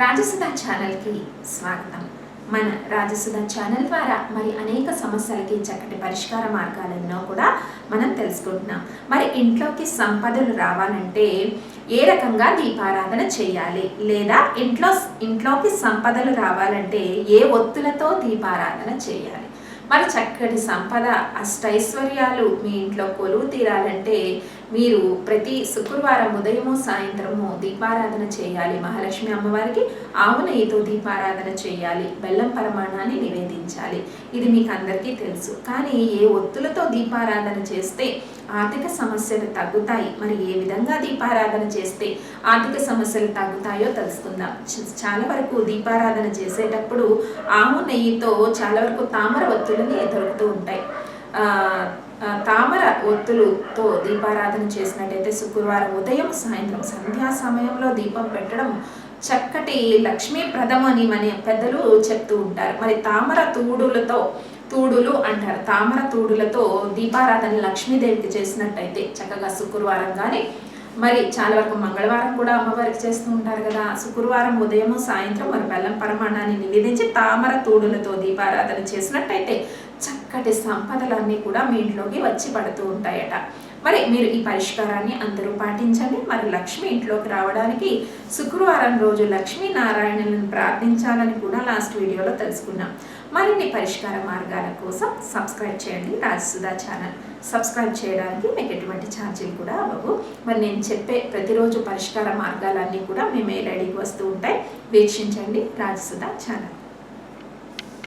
రాజసుధ ఛానల్కి స్వాగతం. మన రాజసుధ ఛానల్ ద్వారా మరి అనేక సమస్యలకి చక్కటి పరిష్కార మార్గాలెన్నో కూడా మనం తెలుసుకుంటున్నాం. మరి ఇంట్లోకి సంపదలు రావాలంటే ఏ రకంగా దీపారాధన చేయాలి? లేదా ఇంట్లో ఇంట్లోకి సంపదలు రావాలంటే ఏ ఒత్తులతో దీపారాధన చేయాలి? మరి చక్కటి సంపద అష్టైశ్వర్యాలు మీ ఇంట్లో కొలువు తీరాలంటే మీరు ప్రతి శుక్రవారం ఉదయము సాయంత్రము దీపారాధన చేయాలి. మహాలక్ష్మి అమ్మవారికి ఆవు నెయ్యితో దీపారాధన చేయాలి. బెల్లం పరమాణాన్ని నివేదించాలి. ఇది మీకు అందరికీ తెలుసు. కానీ ఏ ఒత్తులతో దీపారాధన చేస్తే ఆర్థిక సమస్యలు తగ్గుతాయి. మరి ఏ విధంగా దీపారాధన చేస్తే ఆర్థిక సమస్యలు తగ్గుతాయో తెలుసుకుందాం. చాలా వరకు దీపారాధన చేసేటప్పుడు ఆవు నెయ్యితో చాలా వరకు తామర ఒత్తులని దొరుకుతూ ఉంటాయి. తామర ఒత్తులతో దీపారాధన చేసినట్టయితే శుక్రవారం ఉదయం సాయంత్రం సంధ్యా సమయంలో దీపం పెట్టడం చక్కటి లక్ష్మీప్రదం అని మన పెద్దలు చెప్తూ ఉంటారు. మరి తామర తూడులతో తూడులు అంటారు. తామర తూడులతో దీపారాధన లక్ష్మీదేవికి చేసినట్టయితే చక్కగా శుక్రవారం కానీ మరి చాలా వరకు మంగళవారం కూడా అమ్మవారికి చేస్తూ ఉంటారు కదా. శుక్రవారం ఉదయం సాయంత్రం మరి బెల్లం పరమాణాన్ని నివేదించి తామర తూడులతో దీపారాధన చేసినట్టయితే చక్కటి సంపదలన్నీ కూడా మీ ఇంట్లోకి వచ్చి పడుతూ ఉంటాయట. మరి మీరు ఈ పరిష్కారాన్ని అందరూ పాటించండి. మరి లక్ష్మి ఇంట్లోకి రావడానికి శుక్రవారం రోజు లక్ష్మీ నారాయణులను ప్రార్థించాలని కూడా లాస్ట్ వీడియోలో తెలుసుకున్నాం. మరిన్ని పరిష్కార మార్గాల కోసం సబ్స్క్రైబ్ చేయండి. రాజసుధా ఛానల్ సబ్స్క్రైబ్ చేయడానికి మీకు ఎటువంటి ఛార్జీలు కూడా అవ్వవు. మరి నేను చెప్పే ప్రతిరోజు పరిష్కార మార్గాలన్నీ కూడా మీ మెయిల్ ఐడికి వస్తూ ఉంటాయి. వీక్షించండి రాజసుధా ఛానల్.